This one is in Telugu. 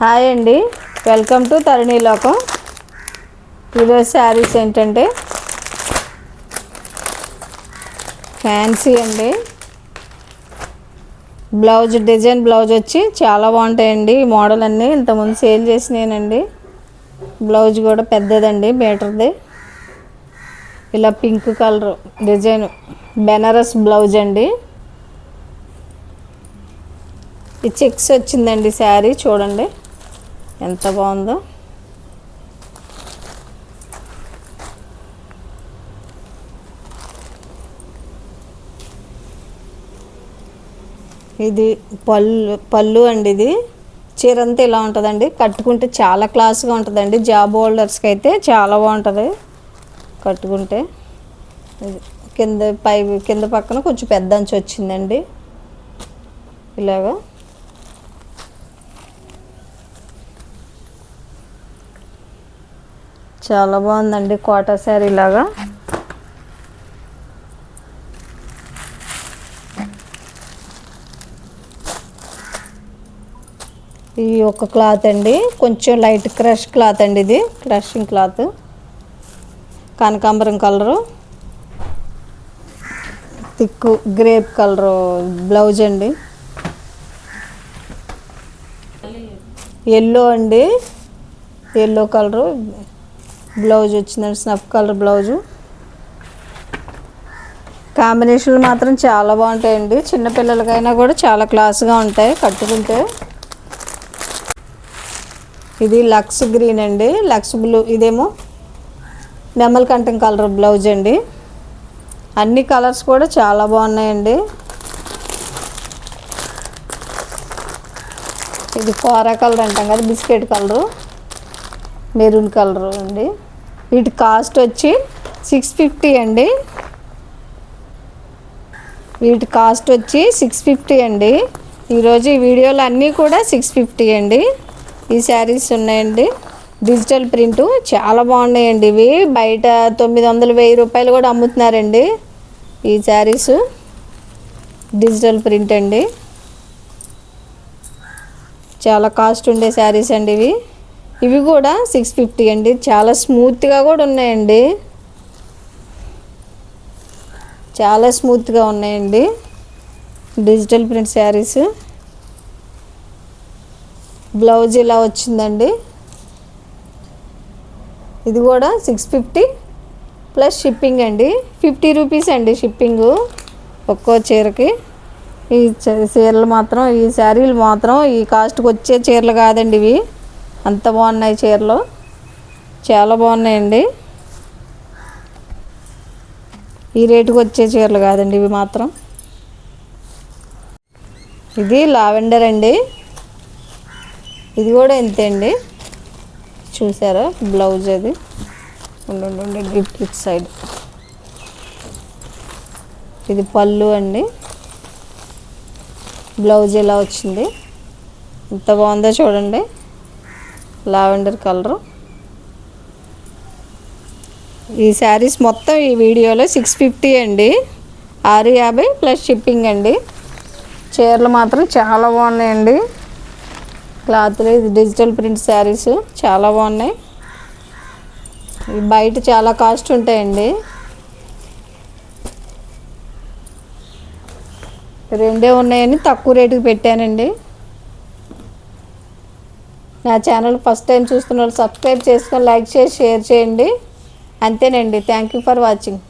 హాయ్ అండి. వెల్కమ్ టు తరుణి లోకం ఈరోజు శారీస్ ఏంటంటే ఫ్యాన్సీ అండి. బ్లౌజ్ డిజైన్ బ్లౌజ్ వచ్చి చాలా బాగుంటాయండి. ఈ మోడల్ అన్నీ ఇంతకుముందు సేల్ చేసినానండి. బ్లౌజ్ కూడా పెద్దదండి మీటర్ది ఇలా pink colour design Banaras blouse అండి. ఈ చెక్స్ వచ్చిందండి శారీ చూడండి. ఎంత బాగుందో. ఇది పళ్ళు పళ్ళు అండి ఇది. చీర అంతా ఇలా ఉంటుందండి. కట్టుకుంటే చాలా క్లాస్గా ఉంటుందండి. జాబ్ హోల్డర్స్కి అయితే చాలా బాగుంటుంది. కట్టుకుంటే ఇది కింద పై కింద పక్కన కొంచెం పెద్ద అంచు వచ్చిందండి. ఇలాగా. చాలా బాగుందండి కోటా శారీ లాగా. ఈ ఒక క్లాత్ అండి కొంచెం లైట్ క్రష్ క్లాత్ అండి ఇది క్రషింగ్ క్లాత్. కనకాంబరం colour. Thick grape colour blouse అండి. ఎల్లో అండి ఎల్లో కలరు. బ్లౌజ్ వచ్చిందండి స్నఫ్ కలర్ బ్లౌజు. కాంబినేషన్లు మాత్రం చాలా బాగుంటాయండి. చిన్నపిల్లలకైనా కూడా చాలా క్లాస్గా ఉంటాయి కట్టుకుంటే. ఇది లక్స్ గ్రీన్ అండి. లక్స్ బ్లూ ఇదేమో నెమల్ కంఠం కలర్ బ్లౌజ్ అండి. అన్ని కలర్స్ కూడా చాలా బాగున్నాయండి. ఇది కోరా కలర్ అంటాం కదా బిస్కెట్ కలరు మెరూన్ కలరు అండి. వీటి కాస్ట్ వచ్చి సిక్స్ ఫిఫ్టీ అండి. వీటి కాస్ట్ వచ్చి సిక్స్ ఫిఫ్టీ అండి. ఈరోజు ఈ వీడియోలు అన్నీ కూడా సిక్స్ ఫిఫ్టీ అండి. ఈ శారీస్ ఉన్నాయండి. డిజిటల్ ప్రింటు చాలా బాగున్నాయండి. ఇవి బయట తొమ్మిది వందలు వెయ్యి రూపాయలు కూడా అమ్ముతున్నారండి. ఈ శారీస్ డిజిటల్ ప్రింట్ అండి. చాలా కాస్ట్ ఉండే శారీస్ అండి ఇవి. ఇవి కూడా సిక్స్ ఫిఫ్టీ అండి. చాలా స్మూత్గా కూడా ఉన్నాయండి. చాలా స్మూత్గా ఉన్నాయండి. Digital print saris. బ్లౌజ్ ఇలా వచ్చిందండి. ఇది కూడా సిక్స్ ఫిఫ్టీ ప్లస్ షిప్పింగ్ అండి. ఫిఫ్టీ రూపీస్ అండి షిప్పింగు ఒక్కో చీరకి. ఈ చీరలు మాత్రం ఈ శారీలు మాత్రం ఈ కాస్ట్కి వచ్చే చీరలు కాదండి ఇవి. అంత బాగున్నాయి చీరలు. చాలా బాగున్నాయండి. ఈ రేటుకి వచ్చే చీరలు కాదండి ఇవి మాత్రం. ఇది లావెండర్ అండి. ఇది కూడా ఇంతే అండి. చూసారా? బ్లౌజ్ అది. ఉండండి ఉండండి ఇటు సైడ్. ఇది పళ్ళు అండి. బ్లౌజ్ ఇలా వచ్చింది? ఎంత బాగుందో చూడండి. Lavender colour. ఈ శారీస్ మొత్తం ఈ వీడియోలో సిక్స్ ఫిఫ్టీ అండి. ఆరు యాభై ప్లస్ షిప్పింగ్ అండి. చీరలు మాత్రం చాలా బాగున్నాయండి. క్లాత్లు ఇది డిజిటల్ ప్రింట్ శారీస్ చాలా బాగున్నాయి. బయట చాలా కాస్ట్ ఉంటాయండి. రెండే ఉన్నాయని తక్కువ రేటుకి పెట్టానండి. నా ఛానల్ ఫస్ట్ టైం చూస్తున్న వాళ్ళు సబ్స్క్రైబ్ చేసుకొని లైక్ చేసి షేర్ చేయండి. అంతేనండి. Thank you for watching